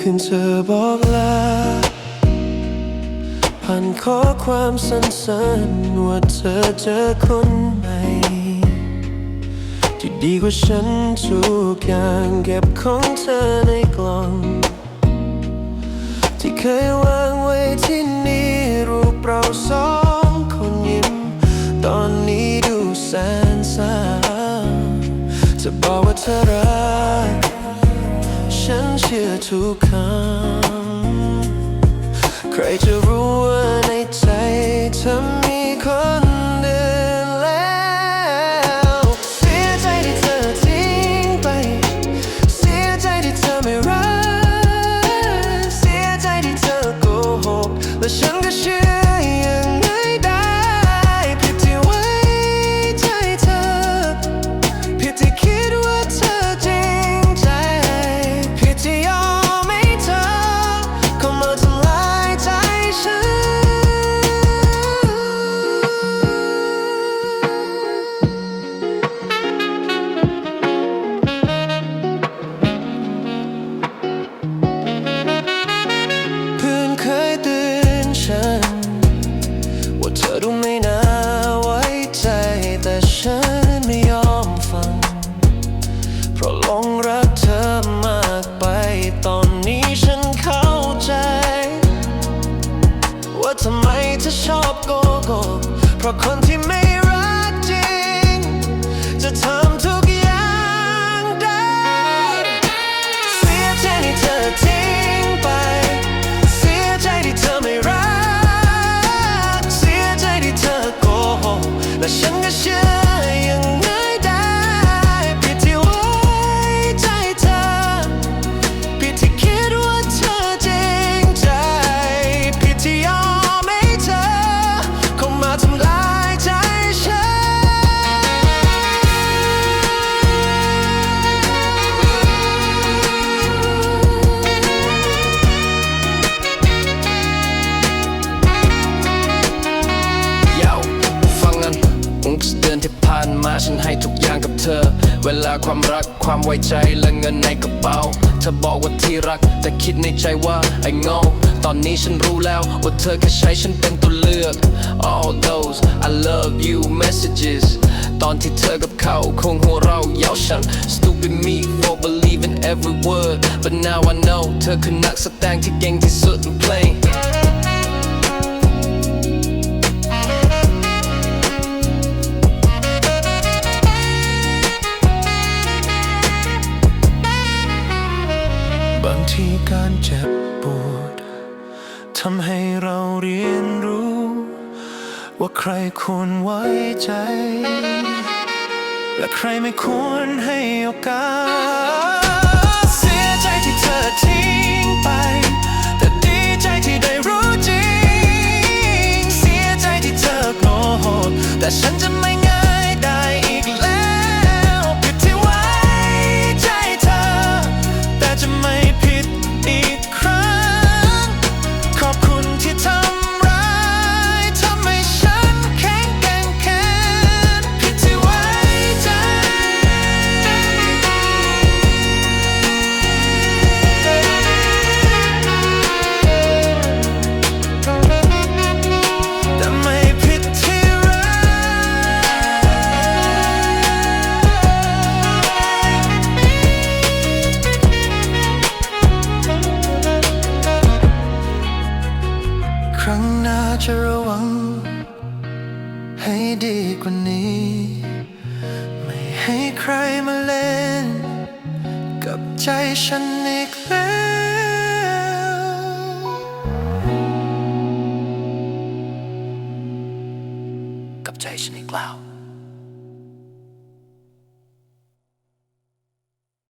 ขึ้นเธอบอกลาผ่านข้อความสั้นๆว่าเธอเจอคนใหม่ที่ดีกว่าฉันทุกอย่างเก็บของเธอในกล่อง ที่เคยวางไว้ที่นี่รูปเราสองคนยิ้ม ตอนนี้ดูแสนเศร้าจะบอกว่าเธอรัก เชื่อทุกคำใครจะรู้ ว่าทำไมเธอชอบโกหกเพราะคนที่ไม่ ฉันให้ทุกอย่างกับเธอ เวลาความรักความไว้ใจและเงินในกระเป๋าเธอบอกว่าที่รัก แต่คิดในใจว่าไอ้โง่ตอนนี้ฉันรู้แล้วว่าเธอแค่ใช้ฉันเป็นตัวเลือก all those I love you messages ตอนที่เธอกับเขาคงหัวเราะเย้าฉัน stupid me for believing every word but now I know เธอคือนักแสดงที่เก่งที่สุดในเพลง การเจ็บปวดทำให้เราเรียนรู้ ว่าใครควรไว้ใจ และใครไม่ควรให้โอกาส รั้งหน้าจะระวัง ให้ดีกว่านี้ ไม่ให้ใครมาเล่น กับใจฉันอีกแล้วกับใจฉันอีกแล้ว